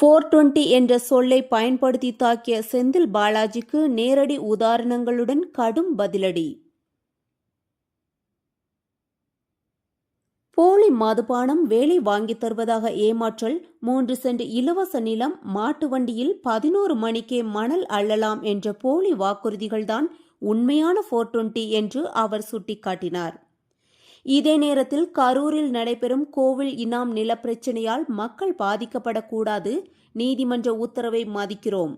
Four twenty என்ற சொல்லை பயன்படுத்தி தாக்கிய செந்தில் பாலாஜிக்கு நேரடி உதாரணங்களுடன் கடும் பதிலடி. போலி மதுபானம் வேலை வாங்கித் தருவதாக ஏமாற்றல் மூன்று சென்ட் இலவச நிலம் மாட்டு வண்டியில் பதினோரு மணிக்கே மணல் அள்ளலாம் என்ற போலி வாக்குறுதிகள்தான் உண்மையான ஃபோர் டுவெண்ட்டி என்று அவர் சுட்டிக்காட்டினார். இதே நேரத்தில் கரூரில் நடைபெறும் கோவில் இனாம் நில நிலப்பிரச்சனையால் மக்கள் பாதிக்கப்படக்கூடாது நீதிமன்ற உத்தரவை மதிக்கிறோம்.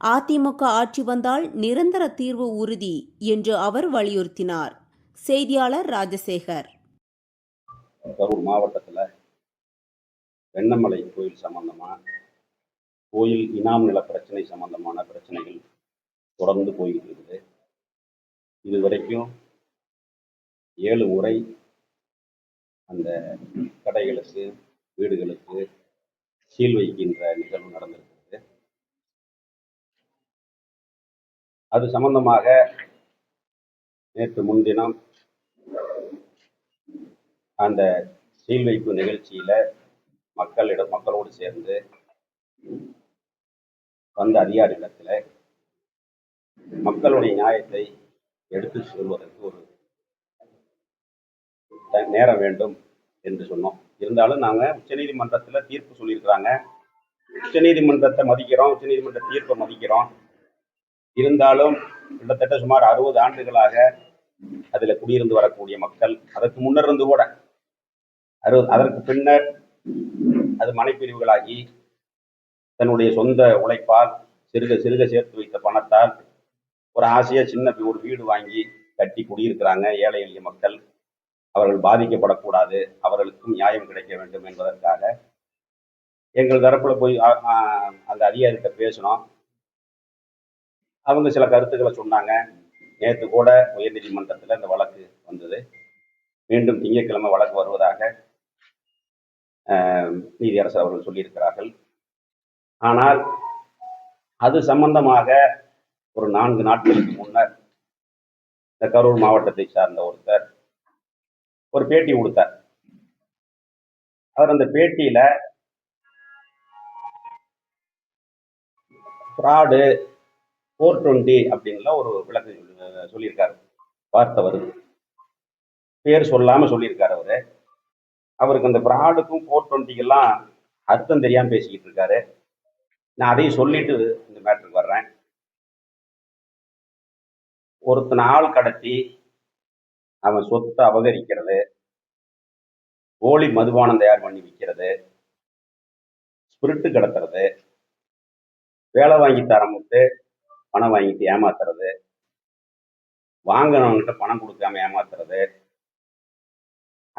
அதிமுக ஆட்சி வந்தால் நிரந்தர தீர்வு உறுதி என்று அவர் வலியுறுத்தினார். செய்தியாளர் ராஜசேகர். கரூர் மாவட்டத்தில் வெண்ணமலை கோயில் சம்பந்தமாக கோயில் இனாம் நில பிரச்சனை சம்பந்தமான பிரச்சனைகள் தொடர்ந்து போய்கிட்டு இருக்குது. இது வரைக்கும் ஏழு முறை அந்த கடைகளுக்கு வீடுகளுக்கு சீல் வைக்கின்ற நிகழ்வு நடந்திருக்கிறது. அது சம்பந்தமாக நேற்று முன்தினம் அந்த சீல் வைப்பு நிகழ்ச்சியில மக்களிடம் மக்களோடு சேர்ந்து வந்த அதிகாரிகளிடத்தில் மக்களுடைய நியாயத்தை எடுத்து சொல்வதற்கு ஒரு நேரம் வேண்டும். என்று சொன்னோம். இருந்தாலும் நாங்கள் உச்சநீதிமன்றத்தில் தீர்ப்பு சொல்லியிருக்கிறாங்க. உச்சநீதிமன்றத்தை மதிக்கிறோம். உச்சநீதிமன்ற தீர்ப்பை மதிக்கிறோம். இருந்தாலும் கிட்டத்தட்ட சுமார் அறுபது ஆண்டுகளாக அதில் குடியிருந்து வரக்கூடிய மக்கள் அதற்கு முன்னர் இருந்து கூட அறுபது அதற்கு பின்னர் அது மனைப்பிரிவுகளாகி தன்னுடைய சொந்த உழைப்பால் சிறுக சிறுக சேர்த்து வைத்த பணத்தால் ஒரு ஆசையாக சின்ன ஒரு வீடு வாங்கி கட்டி குடியிருக்கிறாங்க ஏழை எளிய மக்கள். அவர்கள் பாதிக்கப்படக்கூடாது அவர்களுக்கும் நியாயம் கிடைக்க வேண்டும் என்பதற்காக எங்கள் தரப்புல போய் அந்த அதிகாரிகிட்ட பேசினோம். அவங்க சில கருத்துக்களை சொன்னாங்க. நேற்று கூட உயர்நீதிமன்றத்தில் இந்த வழக்கு வந்தது. மீண்டும் திங்கட்கிழமை வழக்கு வருவதாக நீதியரசர் அவர்கள் சொல்லியிருக்கிறார்கள். ஆனால் அது சம்பந்தமாக ஒரு நான்கு நாட்களுக்கு முன்னர் இந்த கரூர் மாவட்டத்தை சார்ந்த ஒருத்தர் ஒரு பேட்டி கொடுத்தார். அவர் அந்த பேட்டியில ஃப்ராடு ஃபோர் டுவெண்ட்டி அப்படின்லாம் ஒரு விளக்கு சொல்லியிருக்காரு. வார்த்தை வருது பேர் சொல்லாம சொல்லியிருக்காரு அவரு. அவருக்கு அந்த ஃப்ராடுக்கும் ஃபோர் டுவெண்ட்டிக்கெல்லாம் அர்த்தம் தெரியாம பேசிக்கிட்டு இருக்காரு. நான் அதையும் சொல்லிட்டு இந்த மேட்டருக்கு வர்றேன். ஒருத்தனை ஆள் கடத்தி அவன் சொத்தை அபகரிக்கிறது. போலி மதுபானம் தயார் பண்ணி விற்கிறது ஸ்பிரிட்டு கடத்துறது. வேலை வாங்கி தரமுட்டு பணம் வாங்கிட்டு ஏமாத்துறது. வாங்கினவங்கிட்ட பணம் கொடுக்காம ஏமாத்துறது.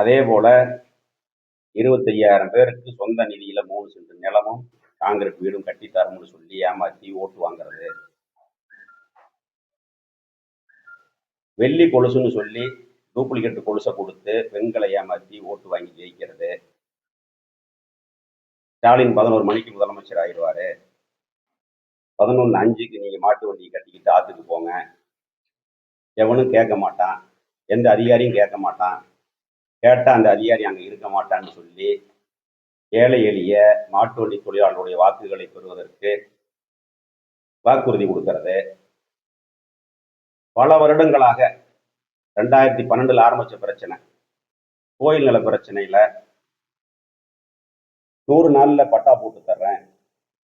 அதே போல இருபத்தையாயிரம் பேருக்கு சொந்த நிதியில மூணு சென்ட் நிலமும் காங்கிரஸ் வீடும் கட்டித்தரோம்னு சொல்லி ஏமாத்தி ஓட்டு வாங்குறது. வெள்ளி கொலுசுன்னு சொல்லி டூப்ளிகேட் கொலுசை கொடுத்து பெண்களை ஏமாத்தி ஓட்டு வாங்கி ஜெயிக்கிறது. ஸ்டாலின் பதினோரு மணிக்கு முதலமைச்சர் ஆயிடுவாரு. பதினொன்று அஞ்சுக்கு நீங்கள் மாட்டு வண்டியை கட்டிக்கிட்டு ஆற்றுக்கு போங்க. எவனும் கேட்க மாட்டான். எந்த அதிகாரியும் கேட்க மாட்டான். கேட்டால் அந்த அதிகாரி அங்கே இருக்க மாட்டான்னு சொல்லி ஏழை எளிய மாட்டு வண்டி தொழிலாளர்களுடைய வாக்குகளை பெறுவதற்கு வாக்குறுதி கொடுக்கிறது. பல வருடங்களாக ரெண்டாயிரத்தி பன்னெண்டுல ஆரம்பிச்ச பிரச்சனை. கோயில் நில பிரச்சனையில நூறு நாள்ல பட்டா போட்டு தர்றேன்.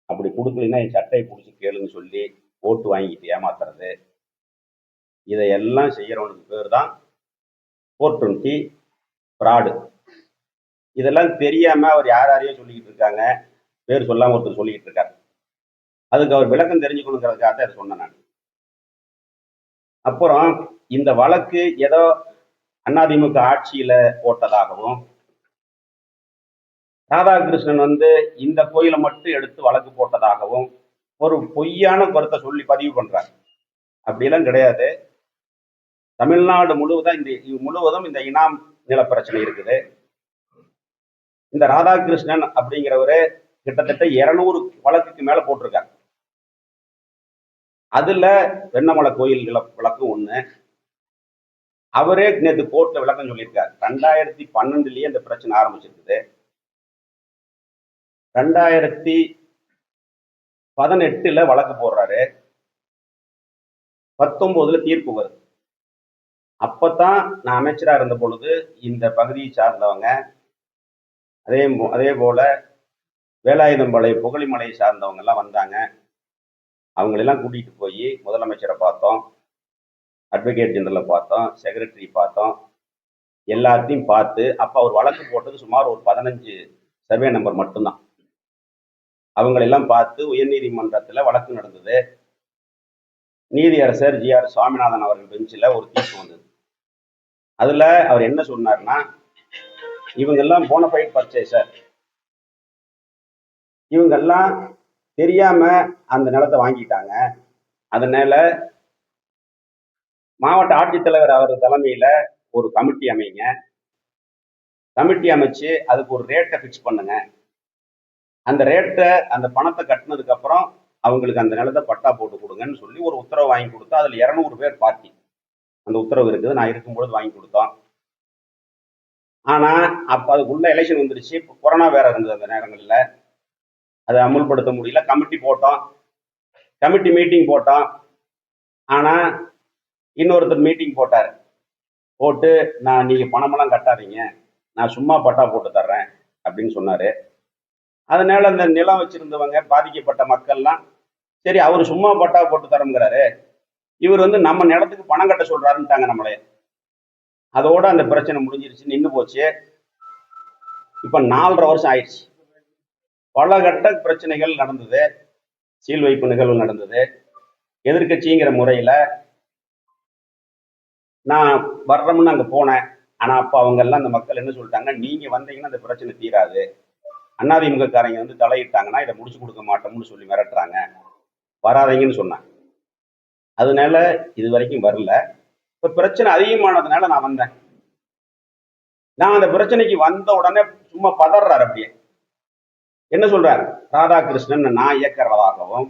அப்படி கொடுக்கலன்னா என் சட்டையை பிடிச்சி கேளுன்னு சொல்லி ஓட்டு வாங்கிட்டு ஏமாத்துறது. இதையெல்லாம் செய்யறவனுக்கு பேர் தான் ஃபோர் டுவெண்ட்டி ஃப்ராடு இதெல்லாம் தெரியாம அவர் யார் யாரையோ சொல்லிக்கிட்டு இருக்காங்க. பேர் சொல்லாம ஒருத்தர் சொல்லிக்கிட்டு இருக்காரு. அதுக்கு அவர் விளக்கம் தெரிஞ்சுக்கணுங்கிறதுக்காக தான் சொன்னேன் நான். அப்புறம் இந்த வழக்கு ஏதோ அதிமுக ஆட்சியில போட்டதாகவும் ராதாகிருஷ்ணன் வந்து இந்த கோயிலை மட்டும் எடுத்து வழக்கு போட்டதாகவும் ஒரு பொய்யான கருத்தை சொல்லி பதிவு பண்றாங்க அப்படிலாம் கிடையாது. தமிழ்நாடு முழுவதும் இந்த முழுவதும் இந்த இனாம் நில பிரச்சனை இருக்குது. இந்த ராதாகிருஷ்ணன் அப்படிங்கிறவரு கிட்டத்தட்ட இருநூறு வழக்குக்கு மேல போட்டிருக்காரு. அதுல வெண்ணமலை கோயில் வழக்கு ஒண்ணு அவரே நேற்று கோர்ட்ல விளக்கம் சொல்லியிருக்காரு. ரெண்டாயிரத்தி பன்னெண்டுலயே இந்த பிரச்சனை ஆரம்பிச்சிருக்குது. ரெண்டாயிரத்தி பதினெட்டுல வழக்கு போடுறாரு. பத்தொன்பதுல தீர்ப்பு வருது. அப்பதான் நான் அமைச்சரா இருந்த பொழுது இந்த பகுதியை சார்ந்தவங்க அதே போ- அதே போல வேலாயுதம்பாளைய புகழிமலையை சார்ந்தவங்க எல்லாம் வந்தாங்க. அவங்களெல்லாம் கூட்டிட்டு போய் முதலமைச்சரை பார்த்தோம். அட்வொகேட் ஜெனரலை பார்த்தோம் செக்ரட்டரி பார்த்தோம். எல்லாத்தையும் பார்த்து அப்போ அவர் வழக்கு போட்டது சுமார் ஒரு பதினஞ்சு சர்வே நம்பர் மட்டும்தான். அவங்களெல்லாம் பார்த்து உயர்நீதிமன்றத்தில் வழக்கு நடந்தது. நீதியரசர் ஜி ஆர் சுவாமிநாதன் அவர்கள் பெஞ்சில் ஒரு தீர்ப்பு வந்தது. அதில் அவர் என்ன சொன்னார்னா இவங்கெல்லாம் போனஃபைட் பர்ச்சேசர் இவங்கெல்லாம் தெரியாம அந்த நிலத்தை வாங்கிட்டாங்க. அதனால மாவட்ட ஆட்சித்தலைவர் அவர் தலைமையில் ஒரு கமிட்டி அமைங்க. கமிட்டி அமைச்சு அதுக்கு ஒரு ரேட்டை ஃபிக்ஸ் பண்ணுங்க. அந்த ரேட்டை அந்த பணத்தை கட்டினதுக்கப்புறம் அவங்களுக்கு அந்த நிலத்தை பட்டா போட்டு கொடுங்கன்னு சொல்லி ஒரு உத்தரவு வாங்கி கொடுத்தா அதில் இரநூறு பேர் பார்ட்டி அந்த உத்தரவு இருக்குது. நான் இருக்கும்பொழுது வாங்கி கொடுத்தோம். ஆனால் அப்போ அதுக்குள்ள எலெக்ஷன் வந்துருச்சு. இப்போ கொரோனா வேற இருந்தது அந்த நேரங்களில். அதை அமுல்படுத்த முடியல. கமிட்டி போட்டோம். கமிட்டி மீட்டிங் போட்டோம். ஆனால் இன்னொருத்தர் மீட்டிங் போட்டார். போட்டு நான் நீங்கள் பணமெல்லாம் கட்டாதீங்க. நான் சும்மா பட்டா போட்டு தர்றேன் அப்படின்னு சொன்னார். அதனால அந்த நிலம் வச்சுருந்தவங்க பாதிக்கப்பட்ட மக்கள்லாம் சரி அவர் சும்மா பட்டா போட்டு தரங்கிறாரு. இவர் வந்து நம்ம நிலத்துக்கு பணம் கட்ட சொல்கிறாருன்ட்டாங்க நம்மளே. அதோட அந்த பிரச்சனை முடிஞ்சிருச்சு நின்று போச்சு. இப்போ நாலரை வருஷம் ஆயிடுச்சு. பல கட்ட பிரச்சனைகள் நடந்தது. சீல் வைப்பு நிகழ்வு நடந்தது. எதிர்க்கட்சிங்கிற முறையில் நான் வர்றோம்னு அங்க போனேன். ஆனா அப்ப அவங்க எல்லாம் அந்த மக்கள் என்ன சொல்லிட்டாங்க? நீங்க வந்தீங்கன்னா அந்த பிரச்சனை தீராது. அண்ணாதிமுகக்காரங்க வந்து தலையிட்டாங்கன்னா இதை முடிச்சு கொடுக்க மாட்டோம்னு சொல்லி மிரட்டுறாங்க. வராதீங்கன்னு சொன்னாங்க. அதனால இது வரைக்கும் வரல. இப்ப பிரச்சனை அதிகமானதுனால நான் வந்தேன். நான் அந்த பிரச்சனைக்கு வந்த உடனே சும்மா பதறாரு அப்படியே. என்ன சொல்றாரு? ராதாகிருஷ்ணன் நான் இயக்கிறதாகவும்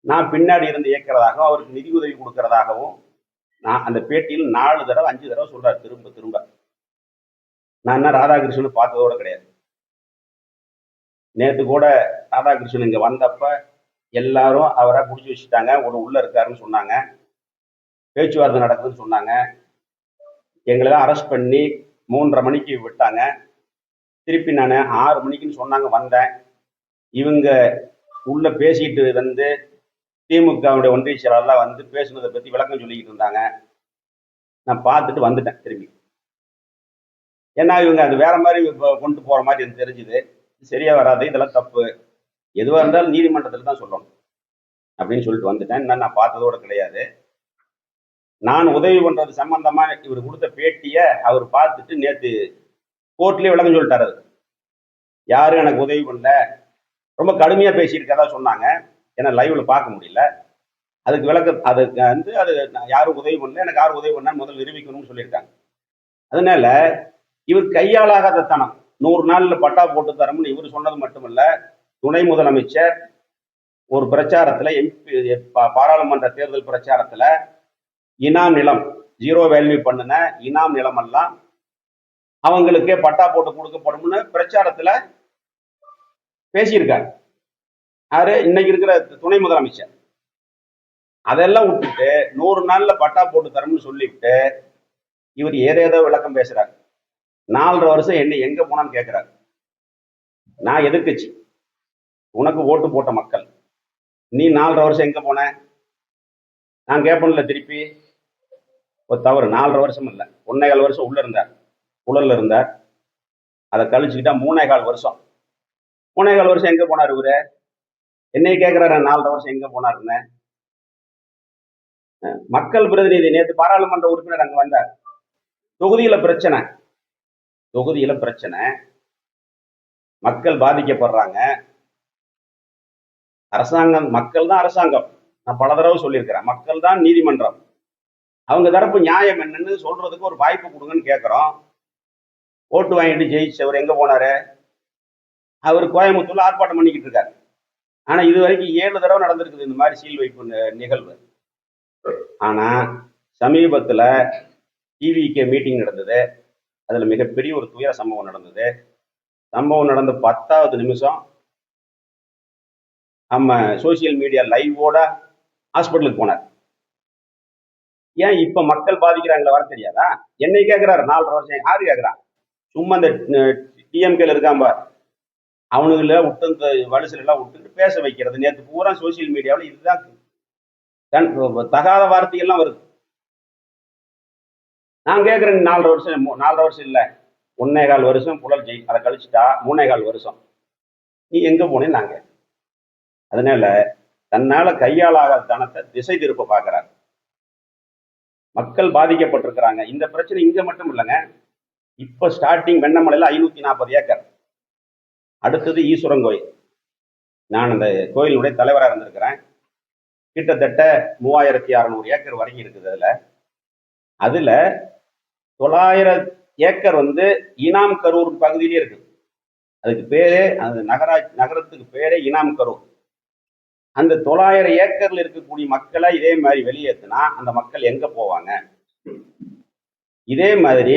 நான் பின்னாடி இருந்து இயக்கிறதாகவும் அவருக்கு நிதி உதவி கொடுக்கறதாகவும் நான் அந்த பேட்டியில் நாலு தடவை அஞ்சு தடவை சொல்றாரு திரும்ப திரும்ப. நான் என்ன ராதாகிருஷ்ணன் பார்த்ததோட கிடையாது. நேற்று கூட ராதாகிருஷ்ணன் இங்க வந்தப்ப எல்லாரும் அவரை பிடிச்சி வச்சுட்டாங்க ஒரு உள்ள இருக்காருன்னு சொன்னாங்க. பேச்சுவார்த்தை நடக்குதுன்னு சொன்னாங்க. எங்களை தான் அரெஸ்ட் பண்ணி மூன்றரை மணிக்கு விட்டாங்க. திருப்பி நான் ஆறு மணிக்குன்னு சொன்னாங்க வந்தேன். இவங்க உள்ள பேசிட்டு வந்து திமுகவுடைய ஒன்றிய செயலாளர்லாம் வந்து பேசுனதை பற்றி விளக்கம் சொல்லிக்கிட்டு இருந்தாங்க. நான் பார்த்துட்டு வந்துட்டேன் திரும்பி. ஏன்னா இவங்க அது வேற மாதிரி கொண்டு போகிற மாதிரி எனக்கு தெரிஞ்சுது. சரியா வராது இதெல்லாம் தப்பு. எதுவாக இருந்தாலும் நீதிமன்றத்தில் தான் சொல்லணும் அப்படின்னு சொல்லிட்டு வந்துட்டேன். இன்னும் நான் பார்த்ததோட கிடையாது. நான் உதவி பண்ணுறது சம்பந்தமாக இவர் கொடுத்த பேட்டியை அவர் பார்த்துட்டு நேற்று கோர்ட்லேயே விளக்கம் சொல்லிட்டாரு. யாரும் எனக்கு உதவி பண்ணல. ரொம்ப கடுமையாக பேசியிருக்கதா சொன்னாங்க. ஏன்னா லைவ்ல பார்க்க முடியல. அதுக்கு விளக்க அதுக்கு வந்து அது நான் யாரும் உதவி பண்ணல எனக்கு யாரும் உதவி பண்ணா முதல்ல நிரூபிக்கணும்னு சொல்லியிருக்காங்க. அதனால இவர் கையாளாகாத தனம் நூறு நாள்ல பட்டா போட்டு தரம்னு இவர் சொன்னது மட்டுமல்ல துணை முதலமைச்சர் ஒரு பிரச்சாரத்துல எம்பி பாராளுமன்ற தேர்தல் பிரச்சாரத்துல இனாம் நிலம் ஜீரோ வேல்யூ பண்ணின இனாம் நிலம் எல்லாம் அவங்களுக்கே பட்டா போட்டு கொடுக்கப்படும்னு பிரச்சாரத்துல பேசியிருக்காரு. யாரு? இன்னைக்கு இருக்கிற துணை முதலமைச்சர். அதெல்லாம் விட்டுட்டு நூறு நாள்ல பட்டா போட்டு தரோம்னு சொல்லிவிட்டு இவர் ஏதேதோ விளக்கம் பேசுறாரு. நாலரை வருஷம் என்ன எங்க போனான்னு கேட்கிறாரு நான் எதிர்கட்சி உனக்கு ஓட்டு போட்ட மக்கள். நீ நாலரை வருஷம் எங்க போன? நான் கேட்பேன்ல திருப்பி. ஒரு தவறு. நாலரை வருஷம் இல்லை. ஒன்னே கால் வருஷம் உள்ள இருந்தார். உடல்ல இருந்தார். அதை கழிச்சுக்கிட்டா மூணே கால் வருஷம். மூணே கால் வருஷம் எங்க போனார் இவரு? என்னை கேட்கிறாரு நாலரை வருஷம் எங்க போனாருன்னு மக்கள் பிரதிநிதி நேற்று பாராளுமன்ற உறுப்பினர் அங்க வந்தார். தொகுதியில பிரச்சனை. தொகுதியில பிரச்சனை. மக்கள் பாதிக்கப்படுறாங்க. அரசாங்கம் மக்கள் தான் அரசாங்கம். நான் பல தடவை சொல்லியிருக்கிறேன் மக்கள் தான் நீதிமன்றம். அவங்க தரப்பு நியாயம் என்னன்னு சொல்றதுக்கு ஒரு வாய்ப்பு கொடுங்கன்னு கேட்குறோம் ஓட்டு வாங்கிட்டு ஜெயிச்சவர் எங்க போனாரு? அவர் கோயம்புத்தூர்ல ஆர்ப்பாட்டம் பண்ணிக்கிட்டு இருக்காரு. ஆனா இது வரைக்கும் ஏழு தடவை நடந்திருக்குது இந்த மாதிரி சீல் வைப்பு நிகழ்வு. ஆனா சமீபத்துல டிவிக்கே மீட்டிங் நடந்தது. அதுல மிகப்பெரிய ஒரு துயர சம்பவம் நடந்தது. சம்பவம் நடந்த பத்தாவது நிமிஷம் நம்ம சோசியல் மீடியா லைவோட ஹாஸ்பிட்டலுக்கு போனார். ஏன் இப்ப மக்கள் பாதிக்கிறாங்களா வர தெரியாதா? என்னை கேட்கிறாரு நாலரை வருஷம். யாரு கேட்கறான் சும்மா இந்த டிஎம்கேல இருக்கான் பார். அவனுங்கள விட்டு இந்த எல்லாம் விட்டுட்டு பேச வைக்கிறது. நேற்று பூரா சோசியல் மீடியாவில் இதுதான் தன் தகாத வார்த்தையெல்லாம் வருது. நான் கேட்குறேன் நாலரை வருஷம் நாலரை வருஷம் இல்லை. ஒன்னே கால் வருஷம் புழல் ஜெய். அதை கழிச்சிட்டா மூணே கால் வருஷம். நீ எங்கே போனேன்னு நாங்கள் அதனால தன்னால் கையாளாகாத தனத்தை திசை திருப்ப பார்க்கறாங்க மக்கள் பாதிக்கப்பட்டிருக்கிறாங்க. இந்த பிரச்சனை இங்கே மட்டும் இல்லைங்க. இப்போ ஸ்டார்டிங் வெண்ணமலையில் ஐநூத்தி நாற்பது ஏக்கர். அடுத்தது ஈஸ்வரன் கோயில். நான் அந்த கோயிலுடைய தலைவராக இருந்திருக்கிறேன். கிட்டத்தட்ட மூவாயிரத்தி அறநூறு ஏக்கர் வரைக்கும் இருக்குது அதில். அதில் தொள்ளாயிரம் ஏக்கர் வந்து இனாம் கரூர் பகுதியிலே இருக்கு அதுக்கு பேரே அந்த நகராட்சி நகரத்துக்கு பேரே இனாம் கரூர். அந்த தொள்ளாயிரம் ஏக்கர்ல இருக்கக்கூடிய மக்களை இதே மாதிரி வெளியேற்றினா அந்த மக்கள் எங்க போவாங்க? இதே மாதிரி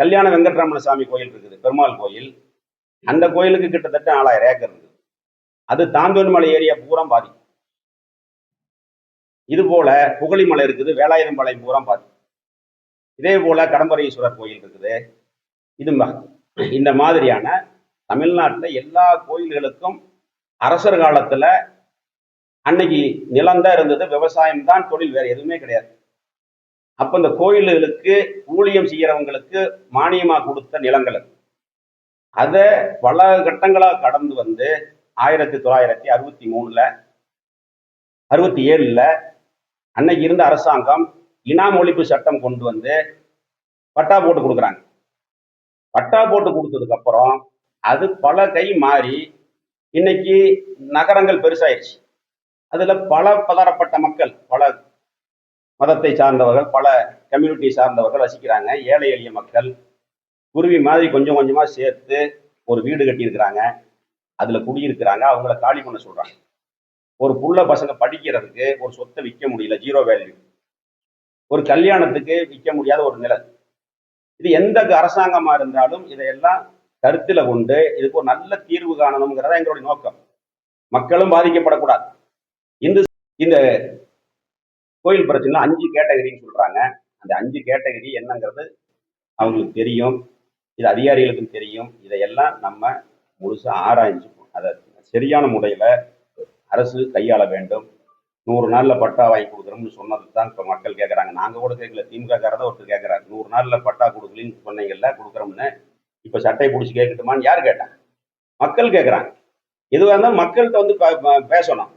கல்யாண வெங்கட்ரமண சாமி கோயில் இருக்குது பெருமாள் கோயில். அந்த கோயிலுக்கு கிட்டத்தட்ட நாலாயிரம் ஏக்கர் இருக்குது. அது தாந்தோன்மலை ஏரியா பூரா பாதி. இது போல புகழிமலை இருக்குது வேலாயுதம்பாளையம் பூரா பாதி. இதே போல கடம்பரீஸ்வரர் கோயில் இருக்குது. இது இந்த மாதிரியான தமிழ்நாட்டில் எல்லா கோயில்களுக்கும் அரசர் காலத்துல அன்னைக்கு நிலம் தான் இருந்தது விவசாயம் தான் தொழில் வேற எதுவுமே கிடையாது. அப்ப இந்த கோயில்களுக்கு ஊழியம் செய்யறவங்களுக்கு மானியமா கொடுத்த நிலங்கள் அதை பல கட்டங்களாக கடந்து வந்து ஆயிரத்தி தொள்ளாயிரத்தி அறுபத்தி மூணுல அறுபத்தி ஏழுல அன்னைக்கு இருந்த அரசாங்கம் இனாம் ஒழிப்பு சட்டம் கொண்டு வந்து பட்டா போட்டு கொடுக்குறாங்க. பட்டா போட்டு கொடுத்ததுக்கு அப்புறம் அது பல கை மாறி இன்னைக்கு நகரங்கள் பெருசாயிடுச்சு அதுல பல பதறப்பட்ட மக்கள் பல மதத்தை சார்ந்தவர்கள் பல கம்யூனிட்டி சார்ந்தவர்கள் வசிக்கிறாங்க. ஏழை எளிய மக்கள் குருவி மாதிரி கொஞ்சம் கொஞ்சமா சேர்த்து ஒரு வீடு கட்டியிருக்கிறாங்க. அதில் குடியிருக்கிறாங்க. அவங்கள காலி பண்ண சொல்றாங்க. ஒரு புள்ள பசங்க படிக்கிறதுக்கு ஒரு சொத்தை விற்க முடியல ஜீரோ வேல்யூ ஒரு கல்யாணத்துக்கு விற்க முடியாத ஒரு நிலை. இது எந்த அரசாங்கமா இருந்தாலும் இதையெல்லாம் கருத்தில் கொண்டு இதுக்கு ஒரு நல்ல தீர்வு காணணுங்கிறத எங்களுடைய நோக்கம். மக்களும் பாதிக்கப்படக்கூடாது. இந்த இந்த கோயில் பிரச்சனை அஞ்சு கேட்டகரின்னு சொல்றாங்க. அந்த அஞ்சு கேட்டகரி என்னங்கிறது அவங்களுக்கு தெரியும். இது அதிகாரிகளுக்கும் தெரியும். இதையெல்லாம் நம்ம முழுசாக ஆராய்ஞ்சு அதை சரியான முறையில் அரசு கையாள வேண்டும். நூறு நாளில் பட்டா வாங்கி கொடுக்குறோம்னு சொன்னது தான் இப்போ மக்கள் கேட்குறாங்க நாங்கள் கூட கேட்கல திமுக காரதான் ஒருத்தர் கேட்குறாங்க நூறு நாளில் பட்டா கொடுக்கலன்னு சொன்னீங்கல்ல கொடுக்குறோம்னு. இப்போ சட்டை பிடிச்சி கேட்கட்டுமான்னு யார் கேட்டாங்க மக்கள் கேட்குறாங்க எதுவாக இருந்தாலும் மக்கள்கிட்ட வந்து ப- பேசணும்.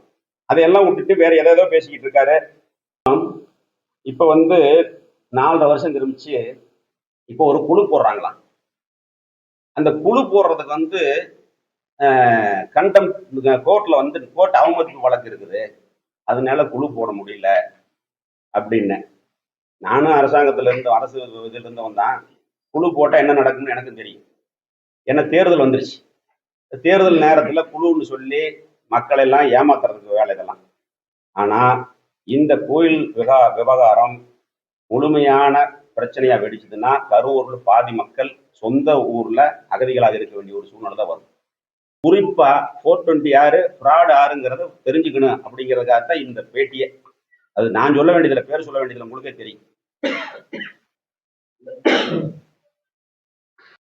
அதையெல்லாம் விட்டுட்டு வேற எதோ பேசிக்கிட்டு இருக்காரு. இப்போ வந்து நாலரை வருஷம் திரும்பிச்சு இப்போ ஒரு குழு போடுறாங்களாம். அந்த குழு போடுறதுக்கு வந்து கண்டம் கோர்ட்டில் வந்து கோர்ட் அவமதிப்பு வழக்கு இருக்குது. அதனால குழு போட முடியல அப்படின்னு. நானும் அரசாங்கத்துல இருந்து அரசு இதுல இருந்தவன் தான் குழு போட்டால் என்ன நடக்கும்னு எனக்கும் தெரியும். ஏன்னா தேர்தல் வந்துருச்சு. தேர்தல் நேரத்தில் குழுன்னு சொல்லி மக்களை எல்லாம் ஏமாத்துறதுக்கு வேலை இதெல்லாம். ஆனால் இந்த கோயில் விவகாரம் முழுமையான பிரச்சனையா வெடிச்சதுன்னா கரூர்ல பாதி மக்கள் சொந்த ஊர்ல அகதிகளாக இருக்க வேண்டிய ஒரு சூழ்நிலை தான் வரும். குறிப்பா ஃபோர் டுவெண்ட்டி ஆறு ஃப்ராட் ஆறுங்கிறத தெரிஞ்சுக்கணும் அப்படிங்கிறதுக்காக தான் இந்த பேட்டியை. அது நான் சொல்ல வேண்டியதில்லை பேர் சொல்ல வேண்டியதில்லை உங்களுக்கே தெரியும்.